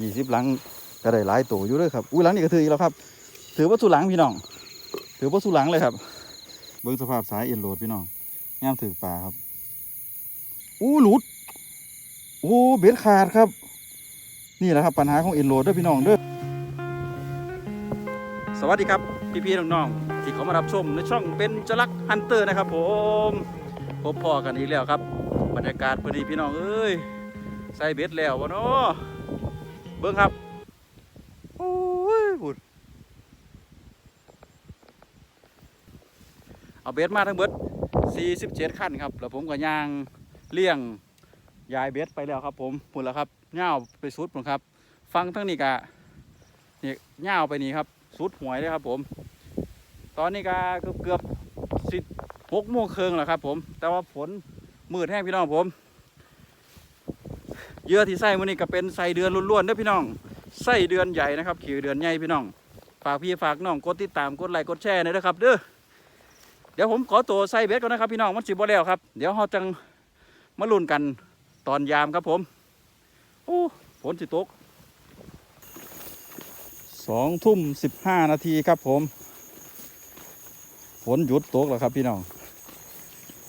ยี่สิบหลังก็ได้หลายตัวอยู่เลยครับอุ้ยหลังนี้ก็ถืออีกแล้วครับ ถือว่าสุหลังพี่น้อง ถือว่าสุหลังเลยครับ เบิ้งสภาพสายเอ็นโหลดพี่น้องย่ามถือปลาครับอู้หลุดโอ้เบ็ดขาดครับ นี่แหละครับปัญหาของเอ็นโหลดด้อพี่น้องเด้อสวัสดีครับพี่พี่ๆน้องๆที่เขามารับชมในช่องเป็นจลักฮันเตอร์นะครับ ผมพบพ่อกันอีกแล้วครับ บรรยากาศพอดีพี่น้องเอ้ยใส่เบ็ดแล้ววะเนาะ เบิ้งครับโอ้ยบุดเอาเบ็ดมาทั้งเบิด47ขั้นครับแล้วผมก็ย่างเลี้ยงยายเบ็ดไปแล้วครับ ผมพุ่นแล้วครับย่าไปสุดพุ่นครับ ฟังทั้งนี้กะนี่ย่าไปนี่ครับสุดหวยเลยครับ ผม ตอนนี้ก็เกือบเกือบสิบหกโมงครึ่งแล้วครับ ผม แต่ว่าฝนมืดแห้งพี่น้องผม เยื่อที่ใส่มื้อนี้ก็เป็นใส่เดือนล้วนๆเด้อพี่น้องใส่เดือนใหญ่นะครับขี่เดือนใหญ่พี่น้องฝากพี่ฝากน้องกดติดตามกดไลค์กดแชร์หน่อยนะครับเด้อเดี๋ยวผมขอตัวใส่เบ็ดก่อนนะครับพี่น้องมันสิบ่แล้วครับ เดี๋ยวเราจังมาลุ้นกันตอนยามครับผมโอ้ฝนสิตกสองทุ่มสิบห้านาทีครับผมฝนหยุดตกแล้วครับพี่น้อง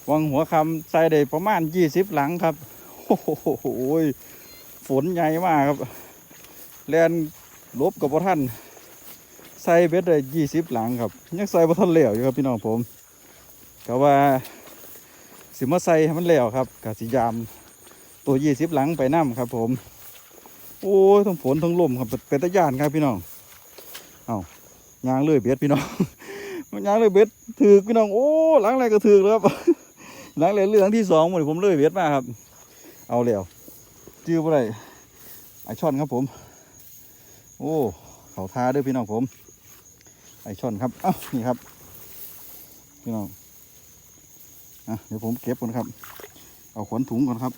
วังหัวคำใส่ได้ประมาณยี่สิบหลังครับ โอ้โหฝนใหญ่มากครับ แลนลบกับพระท่าน ใส่เบ็ดได้ยี่สิบหลังครับ ยังใส่พระท่านเหลวอยู่ครับพี่น้องผมก็ว่าสิมาใส่ให้มันเหลวครับกับสิยามตัวยี่สิบหลังไปน้ำครับ ผม โอ้ยทั้งฝนทั้งลมครับเป็นตะยานครับพี่น้อง เอายางเลยเบ็ดพี่น้องมันยางเลยเบ็ดถือพี่น้อง โอ้หลังอะไรก็ถือแล้วครับหลังเลยเรื่องที่สองหมดผมเลยเบ็ดมาครับ เอาแล้วจื้อบ่ได้ไอช่อนครับผม โอ้เขาทาด้วยพี่น้องผม ไอช่อนครับ เอ้านี่ครับ พี่น้องอะเดี๋ยวผมเก็บก่อนครับ เอาขนถุงก่อนครับ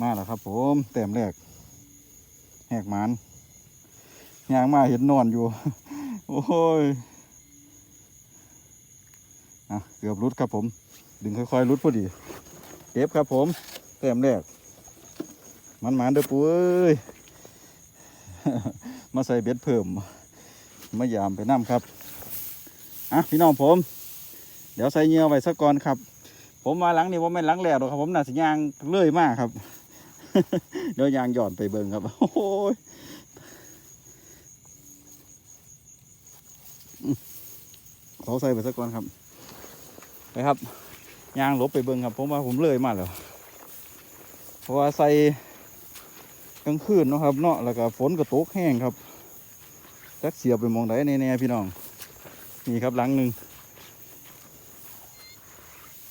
มาแล้วครับ ผมแต้มแรกแหกมันยางมาเห็นนอนอยู่ โอ้ยอะเกือบรุดครับผม ดึงค่อยๆรุดพอดีเก็บครับผมแต้มแรกมันหมานเด้อปุ้ยมาใส่เบ็ดเพิ่มมายามไปน้ำครับอะพี่น้องผม เดี๋ยวใส่เหงื่อไว้สักก่อนครับ ผมมาหลังนี้ผมไม่หลังแหลกหรอกครับผมน่าสิยางเลื่อยมากครับเดี๋ยวยางหย่อนไปเบิ่งครับโอ้ยเขาใส่ไปสักก่อนครับไปครับ ยางลบไปเบิ้งครับผมว่าผมเลยมาแล้วเพราะว่าใส่กลางคืนเนาะครับเนาะแล้วก็ฝนก็ตกแห้งครับจักเสียบไปมองไหนแน่ๆพี่น้อง นี่ครับหลังหนึ่ง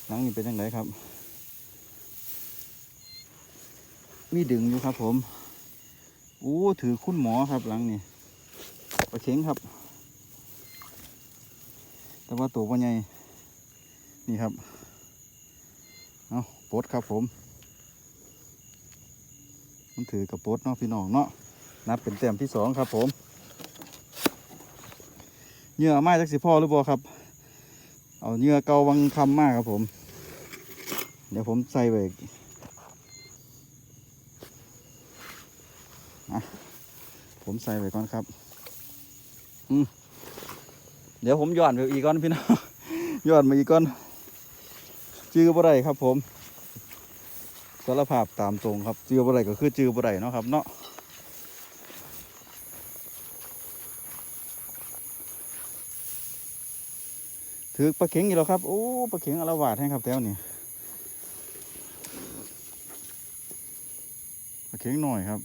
หลังนี้เป็นยังไงครับ มีดึงอยู่ครับผมโอ้ถือคุณหมอครับหลังนี้ปลาเข็งครับ แต่ว่าตัวว่าใหญ่นี่ครับ เอาปดครับผม มันถือกับปดเนาะพี่น้องเนาะนับเป็นแต้มที่สองครับผมเหยื่อไม้จักสิพ่อหรือบ่ครับ เอาเหยื่อเกาวังคำมากครับผม เดี๋ยวผมใส่ไปอีกอะผมใส่ไปก่อนครับ อืมเดี๋ยวผมย้อนไปอีกก่อนพี่น้องย้อนมาอีกก่อน จื้อบ่ได้ครับผมสารภาพตามตรงครับจื้อบ่ได้ก็คือจื้อบ่ได้เนาะครับเนาะถือปลาเข็งอยู่แล้วครับโอ้ปลาเข็งอลาวาดให้ครับแถวนี้ปลาเข็งหน่อยครับ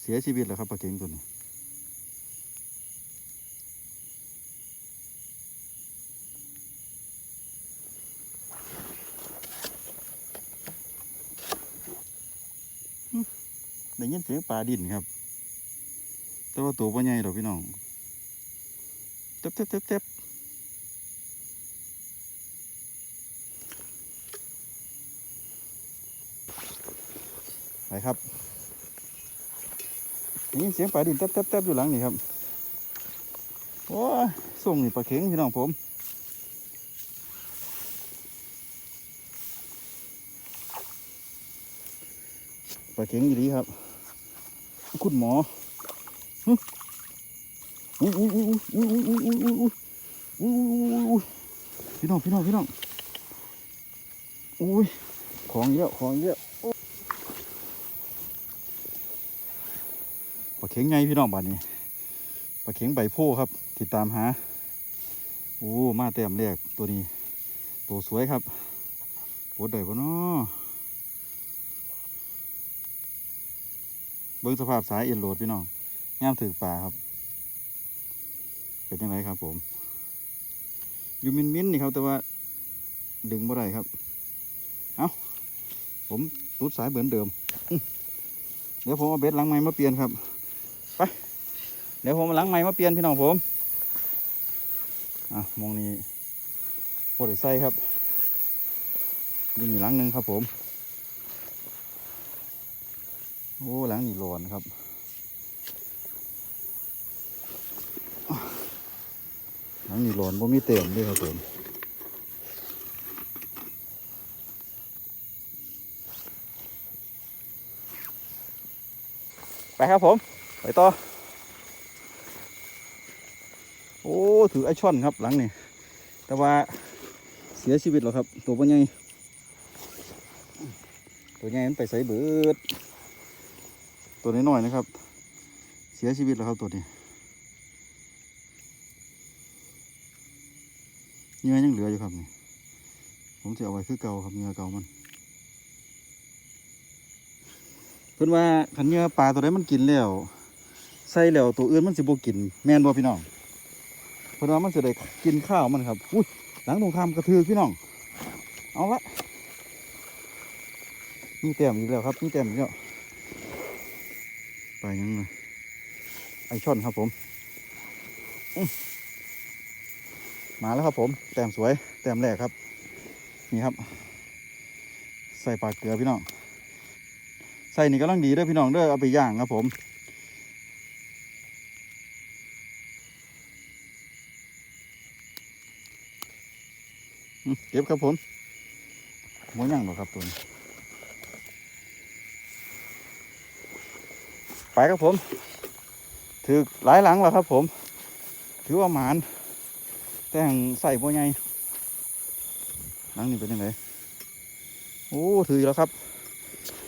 เสียชีวิตแล้วครับปลาเข็งตัวนี้ ได้ยินเสียงปลาดินครับ แต่ว่าตัวปลาใหญ่หรอพี่น้องเต็บเต็บเต็บเต็บไปครับได้ยินเสียงปลาดินเต็บเต็บเต็บอยู่หลังนี่ครับโอ้ส่งนี่ปลาเข็งพี่น้องผมปลาเข็งอยู่ดีครับ คุณหมออุ้ยอุ้ยอุ้ยอุ้ยอุ้ยอุ้ยอุ้ยอุ้ยอุ้ยอุ้ยพี่น้องพี่น้องพี่น้องอุ้ยของเยอะของเยอะปลาเข็งไงพี่น้องบ้านนี้ปลาเข็งใบโพครับ ติดตามหาโอ้มาแต้มแรกตัวนี้ ตัวสวยครับปวดได้ปะเนาะ เบิ้งสภาพสายเอ็นโหลดพี่น้องงามถือป่าครับ เป็นยังไงครับผม อยู่มินมินนี่ครับ แต่ว่าดึงบ่ได้ครับ เอาผมตูดสายเหมือนเดิม เดี๋ยวผมเอาเบ็ดหลังไม้มาเปลี่ยนครับ ไป เดี๋ยวผมเอางไม้มาเปลี่ยนพี่น้องผม อะมองนี้ปวดใส่ครับอยู่นี่หลังหนึ่งครับผม โอ้หลังนี่ร้อนครับหลังนี่ร้อนบ่มีเต็มด้วยครับผมไปครับผม ไปต่อ โอ้ ถือไอช่อนครับหลังนี่ แต่ว่าเสียชีวิตแล้วครับ ตัวปัญญตัวใหญ่มันไปใส่เบิด ตัวน้อยๆนะครับ เสียชีวิตแล้วครับตัวนี้เนื้อยังเหลืออยู่ครับนี่ผมจะเอาไว้คือเก่าครับเนื้อเก่ามันเพิ่นว่าขันเนื้อปลาตัวใดมันกินแล้วใส่แล้วตัวอื่นมันสิบกิน แม่นบ่พี่น้องเพิ่นว่ามันสิได้กินข้าวมันครับอุ้ยหลังตรงข้ากระทือพี่น้อง เอาละมีแต้มอีกแล้วครับมีแต้มอีกแล้ว ไปยังไงไอช่อนครับผม มาแล้วครับผม แต้มสวย แต้มแรกครับ นี่ครับ ใส่ปลาเกลือพี่น้อง ใส่นี่กำลังดีด้อพี่น้องเด้อเอาไปย่างครับผมเก็บครับผมหมดยังหรอครับตัวนี้ ไปครับผม ถือหลายหลังแล้วครับผม ถือว่าหมานแต่งใส่บัวใหญ่หลังนี้เป็นยังไงโอ้ถือแล้วครับ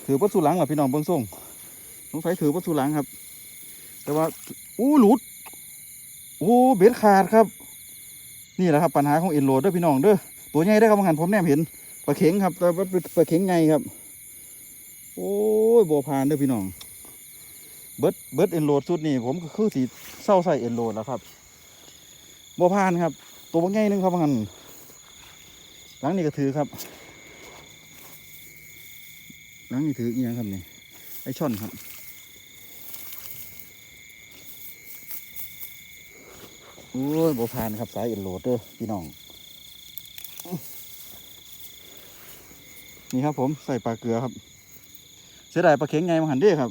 ถือวัตถุหลังเหรอพี่น้องเบิ้งส่งสงสัยถือวัตถุหลังครับ แต่ว่าอู้หลุดโอ้เบ็ดขาดครับ นี่แหละครับปัญหาของเอ็นโหลดเด้อพี่น้องเด้อตัวใหญ่ได้อครับบางหันผมแนมเห็นปลาเข็งครับ แต่ว่าปลาเข็งใหญ่ครับ โอ้ยบัวพานเด้อพี่น้อง เบิดเบิดเอ็นโหลดสุดนี่ผมก็คือสีเศร้าใส่เอ็นโหลดแล้วครับบัวพานครับ ตัวบางใหญ่หนึงครับบางหันหลังนี้ก็ถือครับหลังนี้ถืออีย่างครับนี่ไอช่อนครับโอ้ยบัวพานครับสายเอ็นโหลดเด้อพี่น้องนี่ครับผมใส่ปลาเกลือครับ เสียดายปลาเข็งไงมาหันเด้ครับ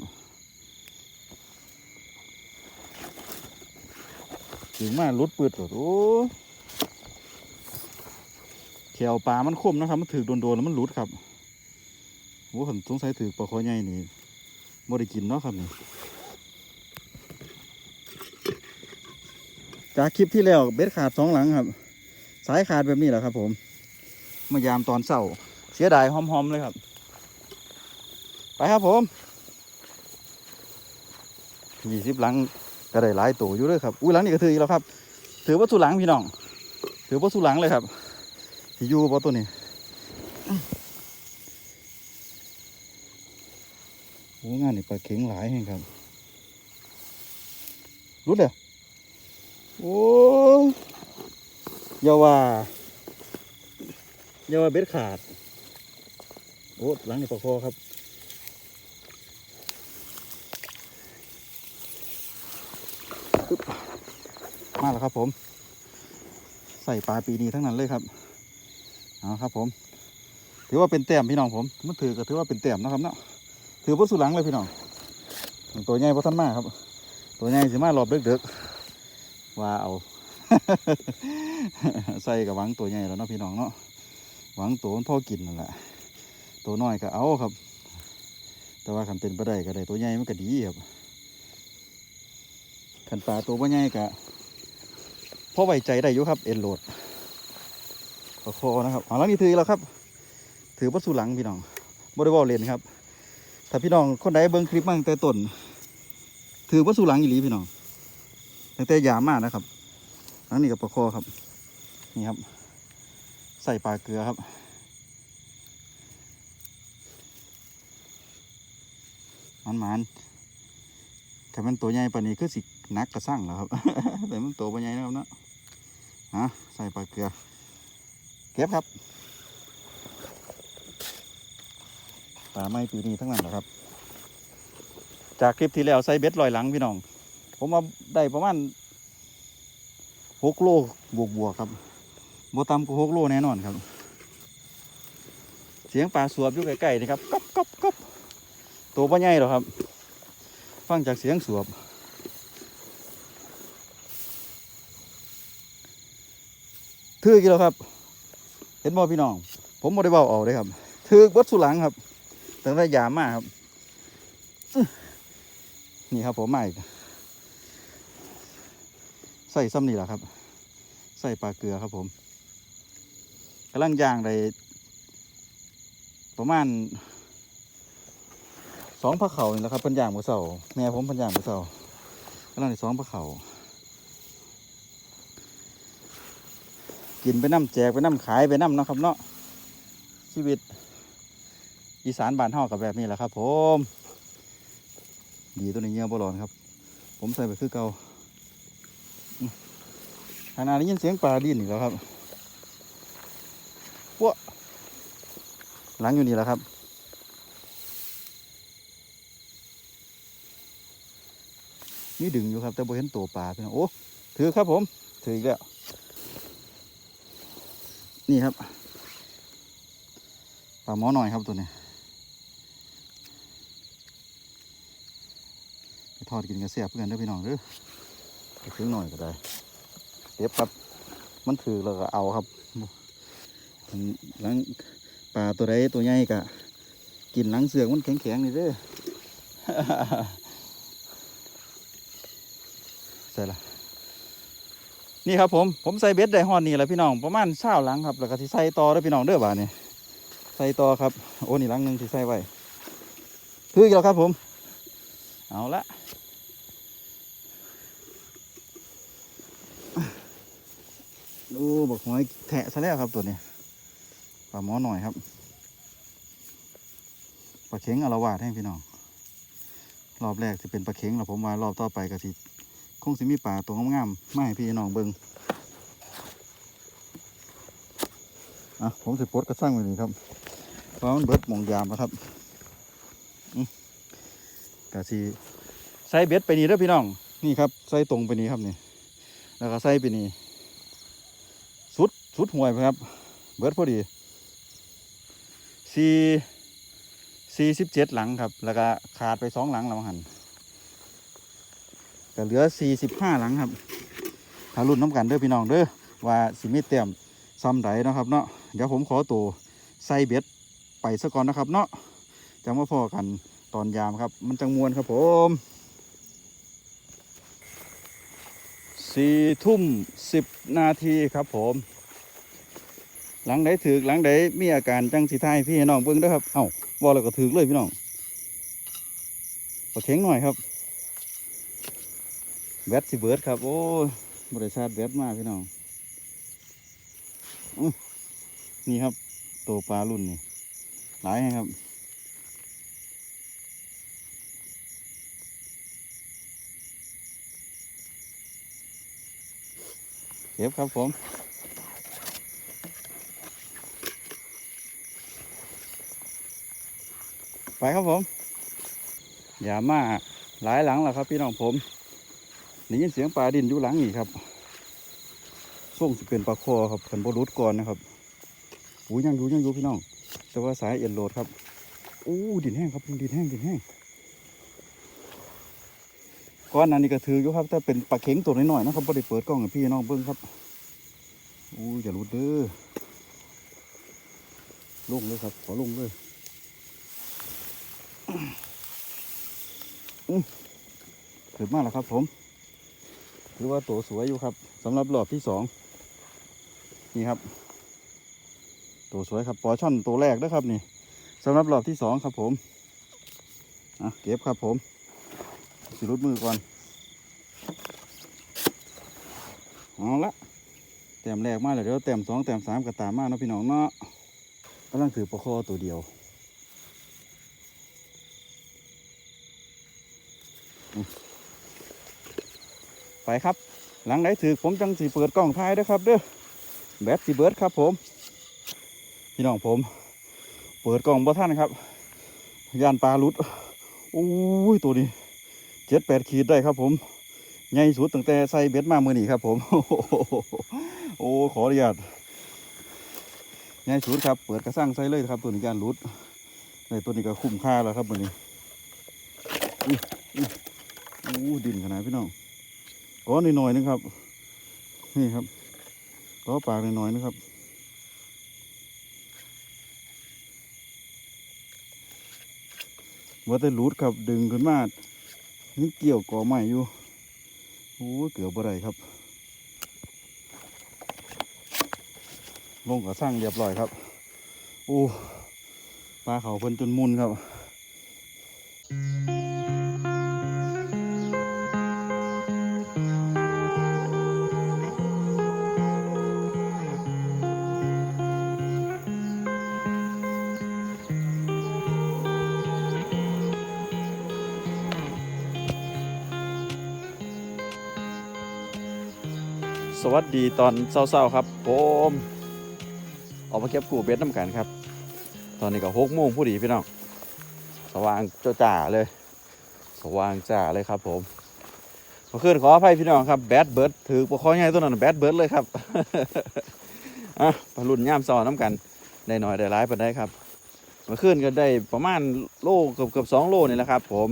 ถึงมาลุดปืดโอ้แขวปลามันคมนะครับ มันถือโดนๆแล้วมันลุดครับโอ้ผมสงสัยถือปลาคอใหญ่นี่ไม่ได้กินเนาะครับนี่จากคลิปที่แล้วเบ็ดขาดสองหลังครับ สายขาดแบบนี้แหละครับ ผม มายามตอนเศร้า เสียดายหอมๆเลยครับ ไปครับผมยี่สิบหลัง ก็ได้หลายตัวอยู่เลยครับอุ้ยหลังนี่ก็ถืออีกแล้วครับ ถือว่าสุหลังพี่น้อง ถือว่าสุหลังเลยครับที่อยู่บ่ตัวนี้โอ้งานนี่ปลาเข็งหลายแห่งครับรุดเลยโอ้ยอย่าว่าอย่าว่าเบ็ดขาด โอ้หลังนี่ปลาคอครับ มาแล้วครับผม ใส่ปลาปีนี้ทั้งนั้นเลยครับเอาครับผม ถือว่าเป็นแต้มพี่น้องผมมันถือก็ถือว่าเป็นแต้มนะครับเนาะถือว่าสุดหลังเลยพี่น้องตัวใหญ่พอท่านมากครับ ตัวใหญ่สิมารอบเด็กๆว่าเอาใส่กับหวังตัวใหญ่แล้วเนาะพี่น้องเนาะหวังตัวพ่อกินนั่นแหละตัวน้อยก็เอาครับ แต่ว่าคันเป็นบ่ได้ก็ได้ตัวใหญ่มันก็ดีครับคันปลาตัวบ่ใหญ่ก็ พอไว้ใจได้อยู่ครับ เอ็นโหลดประคอนะครับเอาแล้วนี่ถือแล้วครับ ถือวัตถุหลังพี่น้องบริวารเลนครับ ถ้าพี่น้องคนใดเบิ่งคลิปมาตั้งแต่ต้น ถือวัตถุหลังอีหลีพี่น้องตั้งแต่ยามมากนะครับหลังนี้กับประคอครับ นี่ครับ ใส่ปลาเกลือครับมันมันๆถ้ามันตัวใหญ่ปานนี้คือสิหนักกระสั่งแล้วครับ แต่มันตัวบ่ใหญ่นะครับเนาะ ฮะใส่ปลาเกลือ เก็บครับปลาไม้ปีนี้ทั้งนั้นแหละครับ จากคลิปที่แล้วใส่เบ็ดลอยหลังพี่น้อง ผมมาได้ประมาณหกโลบวกบวกครับโบตำก็หกโลแน่นอนครับ เสียงปลาสวบอยู่ใกล้ๆนี่ครับก๊อบก๊อบก๊อบตัวป่ใหญ่หรอครับ ฟังจากเสียงสวบ ถือกี่แล้วครับ เห็นบ่พี่น้อง ผมบ่ได้เบาเอาเลยครับถือวัดสุหลังครับตั้งแต่ยามมาครับ นี่ครับผมมาอีกใส่ซ้ำนี่แหละครับ ใส่ปลาเกลือครับผมกำลังย่างได้ประมาณสองพระเขานี่แหละครับพันย่างมือเสาแม่ผมพันย่างมือเสากำลังได้สองพระเขา กินไปน้ำแจกไปน้ำขายไปน้ำเนาะครับเนาะชีวิตอีสานบ้านเฮากับแบบนี้แหละครับ ผมดีตัวนี้เงี้ยบ่ร้อนครับ ผมใส่ไปคือเก่าอืมขณะนี้ยินเสียงปลาดิ้นอีกแล้วครับพวกหลังอยู่นี่แหละครับนี่ดึงอยู่ครับ แต่บ่เห็นตัวปลาพี่น้องโอ้ถือครับผม ถืออีกแล้ว นี่ครับปลาหมอหน่อยครับตัวนี้ไปทอดกินกระเสียบเพื่อนเด้อพี่น้องเด้อไปซื้อหน่อยก็ได้เก็บครับ มันถือแล้วก็เอาครับหลังปลาตัวใดตัวใหญ่ก็กินหลังเสือกมันแข็งๆนี่เด้อใส่ละ นี่ครับผมผมใส่เบ็ดได้ฮอนนี่แหละพี่น้องประมาณเช้าหลังครับแล้วก็ที่ใส่ต่อเด้อพี่น้องเด้อบ่านี่ยใส่ต่อครับโอ้นี่หลังหนึ่งที่ใส่ไว้ถืออีกแล้วครับผม เอาละดูบอกหอยแทะซะแล้วครับตัวนี้ปลาหมอหน่อยครับปลาเข็งอารวาสให้พี่น้องรอบแรกจะเป็นปลาเข็งแล้วผมว่ารอบต่อไปก็สิ คงสิมีป่าตัวงามๆมาให้พี่น้องเบิงอะผมสิปลดกระสั่งไว้นี่ครับเพราะมันเบิดมองยามแล้วครับอืมกะสิใส่เบ็ดไปนี่เด้อพี่น้อง นี่ครับใส่ตรงไปนี่ครับนี่แล้วก็ใส่ไปนี่สุดสุดห่วยครับ เบิดพอดีสี่สี่สิบเจ็ดหลังครับ แล้วก็ขาดไปสองหลังแล้วมั้งหัน ก็เหลือ 45 หลังครับหารุ่นน้ำกันเด้อพี่น้องเด้อว่าสิมีเต็มซ้ำใดนะครับเนาะเดี๋ยวผมขอตัวใส่เบ็ดไปซะก่อนนะครับ เนาะจะมาพอกันตอนยามครับ มันจังมวนครับผมสี่ทุ่มสิบนาทีครับผม หลังใดถือหลังใดมีอาการจังสีไทายพี่น้องเบิ่งด้อครับ เอ้าบอกแล้วก็ถือเลยพี่น้องปลาเข็งหน่อยครับ แบตสิเบิร์ดครับ โอ้บริษัทแบตมากพี่น้องอนี่ครับ ตัวปลารุ่นนี่ หลายครับเก็บครับผมไปครับผม อย่ามาหลายหลังแล้วครับพี่น้องผม ได้ยินเสียงปลาดินอยู่หลังนี่ครับส่งสิเป็นปลาคอครับขันบรุษก่อนนะครับอู้ยังอยู่ยังอยู่พี่น้อง แต่ว่าสายเอ็นโหลดครับอู้ดินแห้งครับดินแห้งดินแห้งก้อนนั้นนี่ก็ถืออยู่ครับแต่เป็นปลาเข็งตัวน้อยๆนะครับไ่ได้เปิดกล้องให้พี่น้องเบิ้งครับอู้อย่ารุดเด้อลงเลยครับ ขอลงเลยถือมากแล้วครับผม ถือว่าตัวสวยอยู่ครับสำหรับรอบที่สองนี่ครับ ตัวสวยครับปอช่อนตัวแรกนะครับนี่สำหรับรอบที่สองครับผมอะเก็บครับผมสิรุดมือก่อนเอาละแต้มแรกมาแล้วเดี๋ยวแต้มสองแต้มสามก็ตามมาเนาะพี่น้องเนาะกำลังถือปลาคอตัวเดียว ไปครับ หลังไหนถือผมจังสีเปิดกล้องท้ายด้อครับเด้อแบตสีเบิร์ดครับผม พี่น้องผม เปิดกล้องบ่ท่านครับ ยานปลาลุดโอ้ยตัวนี้เจ็ดแปดขีดได้ครับผมใหญ่สุดตั้งแต่ใส่เบ็ดมาเมื่อนี้ครับผม โอ้ขออนุญาตใหญ่สุดครับเปิดกระสังใส่เลยครับ ตัวนี้ยานลุดในตัวนี้ก็คุ้มค่าแล้วครับมื่อนี้อื้ออื้อโอ้ดินขนาดพี่น้อง ก้อนหน่อยๆนะครับ นี่ครับก้อปากหน่อยๆนะครับว่าแต่หลุดครับดึงขึ้นมานี่เกี่ยวก่อใหม่อยู่โอ้เกือบบ่ได้ครับ ลงกับสร้างเรียบร้อยครับ โอ้ปลาเขาเพิ่นจนมุนครับ ดีตอนเช้าๆครับผมออกมาเก็บกูเบ็ดน้ำกันครับ ตอนนี้ก็หกโมงผู้ดีพี่น้องสว่างจ้าจ่าเลย สว่างจ้าเลยครับ ผมเมื่อคืนขออภัยพี่น้องครับแบดเบิร์ดถือปลาคอใหญ่ตัวนั้นแบดเบิร์ดเลยครับอะปลารุ่นย่ามซอน้ำกันได้หน่อยได้ร้ายไปได้ครับเมื่อคืนก็ได้ประมาณโลเกือบเกือบสองโลนี่แหละครับ ผม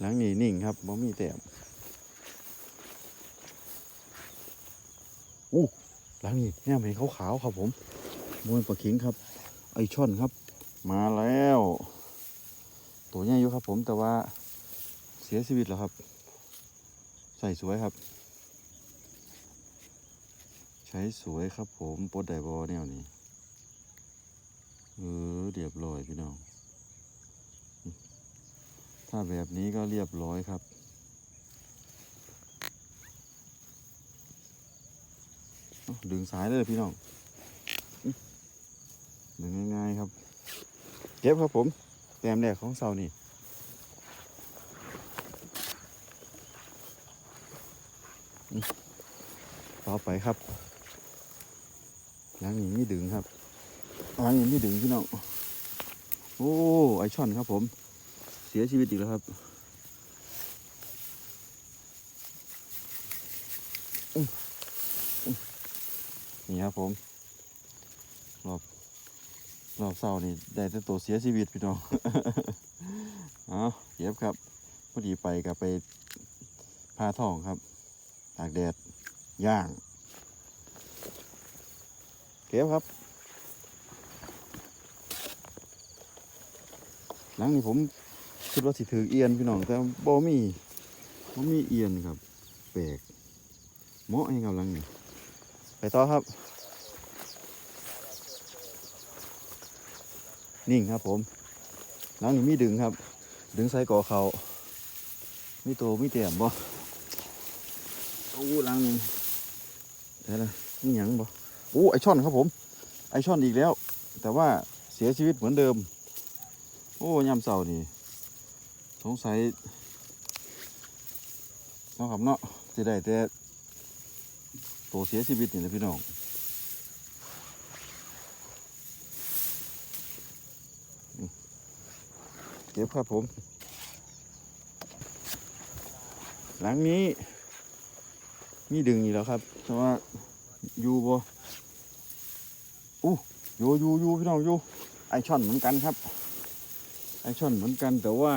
หลังนี้นิ่งครับบ่มีแต้ม หลังนี้เนี่ยเห็นขาวๆครับผมมวยปลาเข็งครับ ไอช่อนครับ มาแล้ว ตัวใหญ่อยู่ครับผมแต่ว่าเสียชีวิตแล้วครับ ใส่สวยครับ ใช้สวยครับผมปดไดบอแนวนี้เออเรียบร้อยพี่น้อง ถ้าแบบนี้ก็เรียบร้อยครับ เอา ดึงสายเลยพี่น้องดึงง่ายๆครับ เก็บครับผม แต้มแรกของเสานี่อื้อต่อไปครับหลังอย่างนี้ดึงครับหลังอย่างนี้ดึงพี่น้อง โอ้ ไอช่อนครับผม เสียชีวิตอีกแล้วครับนี่ ครับผมรอบรอบเสาร์นี่ได้แต่ตัวเสียชีวิตพี่น้องเอาเก็บครับพอดีไปกับไปพาท่องครับตากแดดย่างเก็บครับ หลังนี้ผมคิดว่าสิถือเอียนพี่น้องแต่บ่มีบ่มีเอียนครับแปลกเหมาะให้กับหลังนี้ไปต่อครับ นิ่งครับผมหลังนี้มีดึงครับ ดึงใส่ก่อเขามีโตมีเตี่ยมบ่โอ้หลังนี้แต่ละมีหยังบ่โอ้ไอช่อนครับผม ไอช่อนอีกแล้ว แต่ว่าเสียชีวิตเหมือนเดิม โอ้ยามเสานี่สงสัยเนาะครับเนาะจะได้แต่ตัวเสียชีวิตนี่แหละพี่น้องอืม เก็บครับผม หลังนี้ มีดึงอยู่แล้วครับแต่ว่าอยู่บ่อู้อยู่อยู่อยู่พี่น้องอยู่ไอช่อนเหมือนกันครับ ไอช่อนเหมือนกันแต่ว่า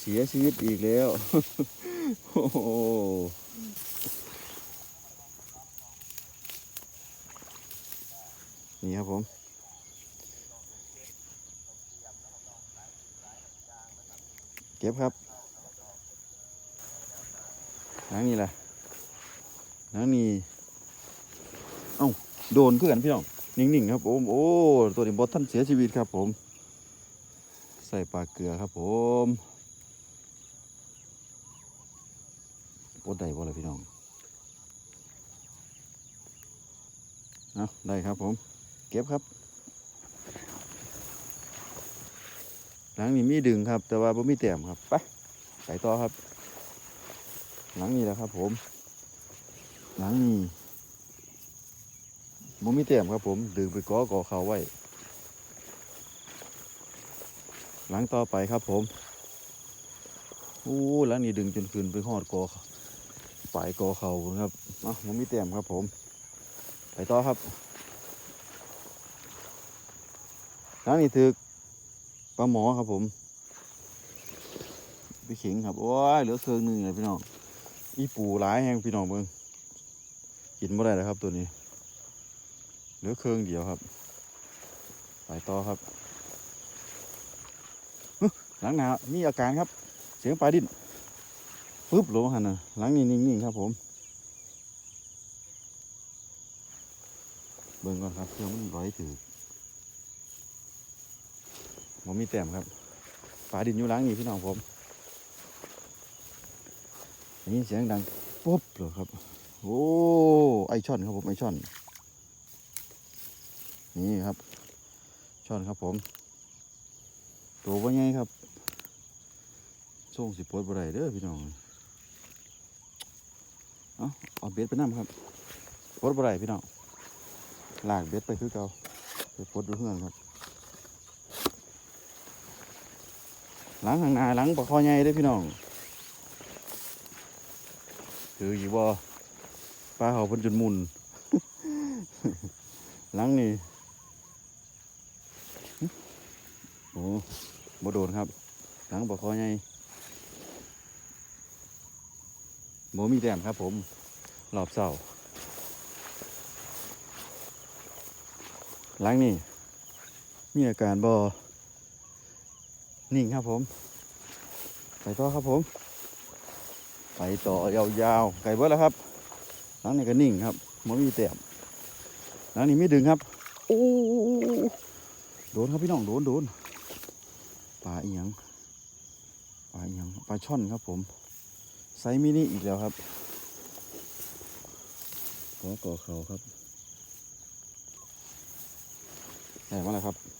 เสียชีวิตอีกแล้วโอ้นี่ครับผม เก็บครับหลังนี้แหละหลังนี้เอ้าโดนคือกันพี่น้องนิ่งๆครับผมโอ้ตัวนี้บอท่านเสียชีวิตครับผม ใส่ปลาเกลือครับผมปดได้บ่เลยพี่น้องเอาได้ครับผม เก็บครับ หลังนี้มีดึงครับ แต่ว่าบ่มีแต้มครับไปไปต่อครับ หลังนี้แหละครับผม หลังนี้บ่มีแต้มครับ ผม ดึงไปก่อก่อเขาไว้ หลังต่อไปครับผมอู้หลังนี้ดึงจนขึ้นไปหอดกอปลายกอเขาครับอะบ่มีแต้มครับผม ไปต่อครับหลังนี้ถือ ปลาหมอครับผมไปเข็งครับโอ้ยเหลือเครื่องหนึ่งเลยพี่น้องอีปูหลายแห้งพี่น้องเบิ่งกินไม่ได้แล้วครับตัวนี้ เหลือเครื่องเดียวครับไปต่อครับหลังหนาวมีอาการครับ เสียงปลาดิ้นปึ๊บลงหันนะหลังนี้นิ่งๆครับผม เบิ่งก่อนครับเครื่องมันร้อยถือ ผมมีแต้มครับปลาดินอยู่หลังนี่พี่น้องผมได้ยินเสียงดังปุ๊บเลยครับ โอ้ไอช่อนครับผมไอช่อน นี่ครับ ช่อนครับผม ตัวว่าไงครับส่งสิปวดบ่ได้เด้อพี่น้องเอาเอาเบ็ดไปน้ำครับปวดบ่ได้พี่น้องลากเบ็ดไปคือเก่าไปปวดดูเพื่อนครับ หลังข้างหน้าหลังปลาคอใหญ่เด้พี่น้องคืออยู่บ่ปลาเขาเพิ่นจนหมุนหลังนี่โอ้บโดนครับ หลังปลาคอใหญ่บ่มีแต้มครับผมรอบเสาหลังนี่มีอาการบ่ นิ่งครับผม ไปต่อครับผม ไปต่อยาวๆ ไก่เบิดแล้วครับหลังนี้ก็นิ่งครับมันมีแต้มหลังนี้ไม่ดึงครับโอ้โดนครับพี่น้องโดนโดนปลาเอียงปลาเอียงปลาช่อนครับผมไซมินิอีกแล้วครับขอก่อเขาครับได้มาแล้วครับ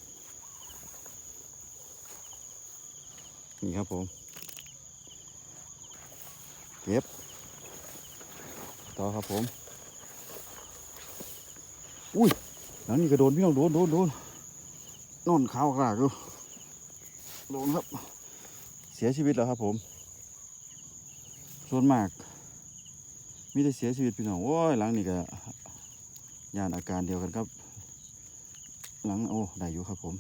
นี่ครับผมเก็บต่อครับผม อุ้ยแล้วนี่ก็โดนพี่น้องโดนโดนโดนนอนขาวกระดูโดนครับ เสียชีวิตแล้วครับผมส่วนมากมีแต่เสียชีวิตพี่น้องโอ้ยหลังนี่ก็ยานอาการเดียวกันครับ หลังโอ้ได้อยู่ครับผม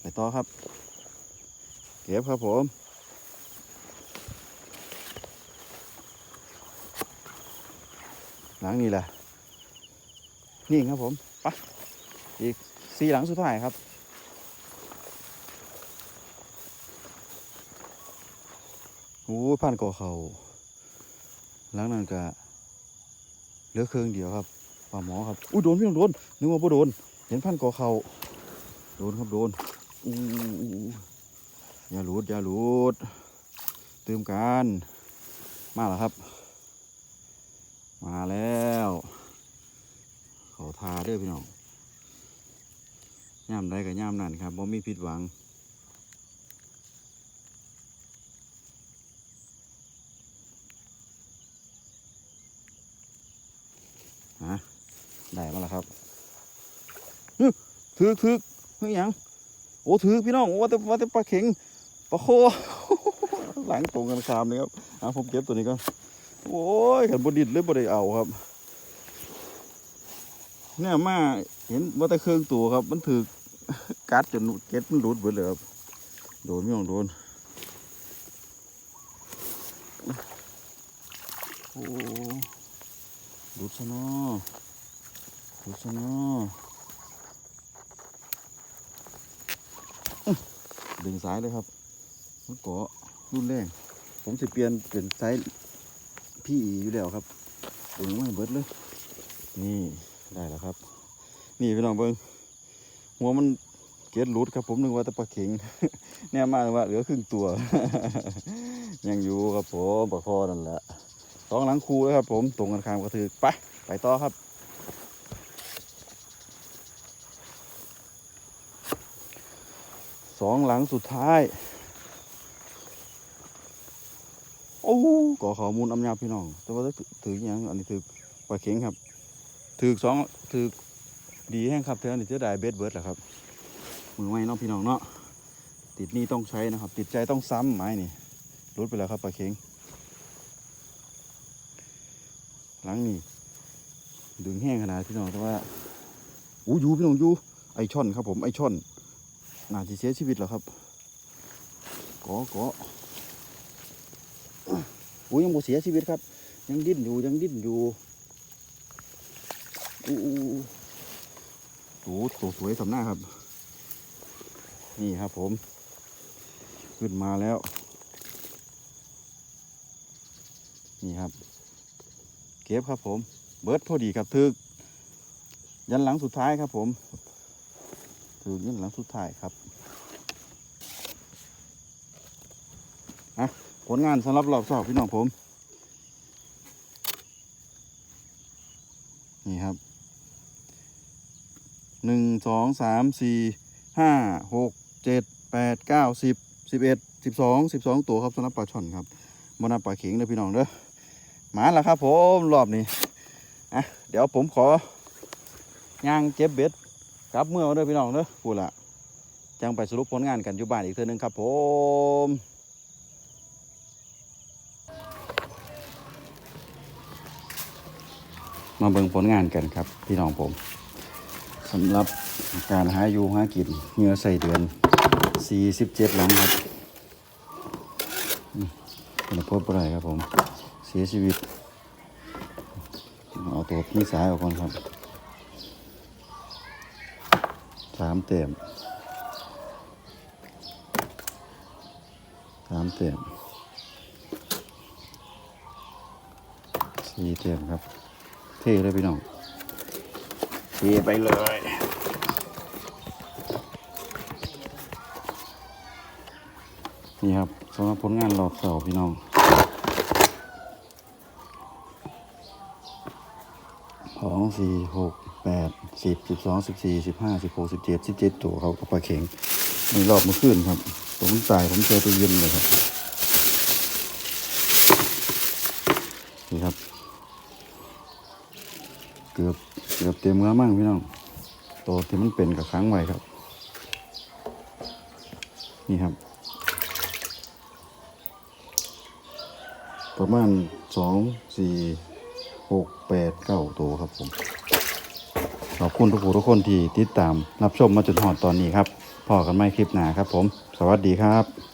ไปต่อครับ เก็บครับผมหลังนี้แหละนี่ครับผมปะอีกสี่หลังสุดท้ายครับ โอ้ยผ่านก่อเขาหลังนั้นก็เหลือเครื่องเดียวครับป่าหมอครับ อุ้ยโดนพี่น้องโดน นึกว่าบ่โดน เห็นพันก่อเขา โดนครับโดนอู้อย่าหลุดอย่าหลุดเติมกันมาแล้วครับ มาแล้ว เขาทาเด้วยพี่น้องย่ำได้กับย่ำนั่นครับบ่มีผิดหวังฮะได้มาแล้วครับฮึถือถือ เฮ้ยยังโอ้ถือพี่น้องว่าแต่ว่าแต่ปลาเข็งปลาโคหลังตรงกันคามเลยครับอะผมเก็บตัวนี้ก่อนโอ้ยขันบดิดเลยบไดเอาครับเนี่ยมาเห็นว่าแต่เครื่องตัวครับ มันถือกัดจนเก็ดมันหลุดไปเลยครับโดนพี่น้องโดนโอ้หลุดซะเนาะดูซะเนาะอื้อ ดึงสายเลยครับมันเกาะรุ่นแรงผมจะเปลี่ยนเป็นไซส์พี่อีอยู่แล้วครับดึงมาให้เบิดเลย นี่ได้แล้วครับ นี่พี่น้องเบิ้งหัวมันเกล็ดหลุดครับผมนึกว่าตะปลาเข็งแน่มากว่าเหลือครึ่งตัว ยังอยู่ครับผมปลาคอนั่นแหละสองหลังคูแล้วครับผมตรงกันข้ามกระถือไปไปต่อครับ สองหลังสุดท้าย โอ้ก่อข้อมูลอำยาพี่น้อง แต่ว่าถืออย่างอันนี้ถือปลาเข็งครับ ถือสองถือดีแห้งครับเท่านี้จะได้เบสเบิร์ดแหละครับ มือไม้เน้องพี่น้องเนาะ ติดนี่ต้องใช้นะครับ ติดใจต้องซ้ำไม้นี่รุดไปแล้วครับปลาเข็ง หลังนี่ดึงแห้งขนาดพี่น้องแต่ว่าอู้ยูพี่น้องอยูไอช่อนครับผมไอช่อน น่าจะเสียชีวิตแล้วครับกาะเกาะอู้ยังบ่เสียชีวิตครับ ยังดิ้นอยู่ยังดิ้นอยู่อู้อู้อู้โอ้ตัวสวยสำหน้าครับ นี่ครับผม ขึ้นมาแล้ว นี่ครับ เก็บครับผม เบิร์ดพอดีครับทึก ยันหลังสุดท้ายครับผม ถึงยันหลังสุดท้ายครับอะผลงานสำหรับรอบสอบพี่น้องผม นี่ครับหนึ่งสองสามสี่ห้าหกเจ็ดแปดเก้าสิบสิบเอ็ดสิบสองสิบสองตัวครับสำหรับปลาช่อนครับบนับปลาเข็งเด้อพี่น้องเด้อมาแล้วครับผมรอบนี้อะเดี๋ยวผมขอย่างเก็บเบ็ด กลับเมื่อเด้อพี่น้องเด้อพูดละจังไปสรุปผลงานกันอยู่บ้านอีกเทื่อนึงครับผมมาเบิ่งผลงานกันครับพี่น้องผมสำหรับการหาอยู่หากินเงือใส่เดือน 47 หลังครับนี่เป็นพบอะไรครับผม เสียชีวิต เอาตัวนี่สายออกก่อนครับ สามเต็มสามเต็มสี่เต็มครับ เท่เลยพี่น้องเทไปเลยนี่ครับสำหรับผลงานรอบเสาร์พี่น้องสองสี่หก แปดสิบสิบสองสิบสี่สิบห้าสิบหกสิบเจ็ดสิบเจ็ดตัวเขากับปลาเข็งในรอบเมื่อคืนครับผมตายผมเจอตัวเย็นเลยครับนี่ครับ เกือบเกือบเต็มแล้วมั่งพี่น้องตัวที่มันเป็นกับค้างไว้ครับ นี่ครับ ประมาณสองสี่หกแปดเก้าตัวครับผม ขอบคุณทุกผู้ทุกคนที่ติดตามรับชมมาจนหอดตอนนี้ครับพอกันไม่คลิปหนาครับผม สวัสดีครับ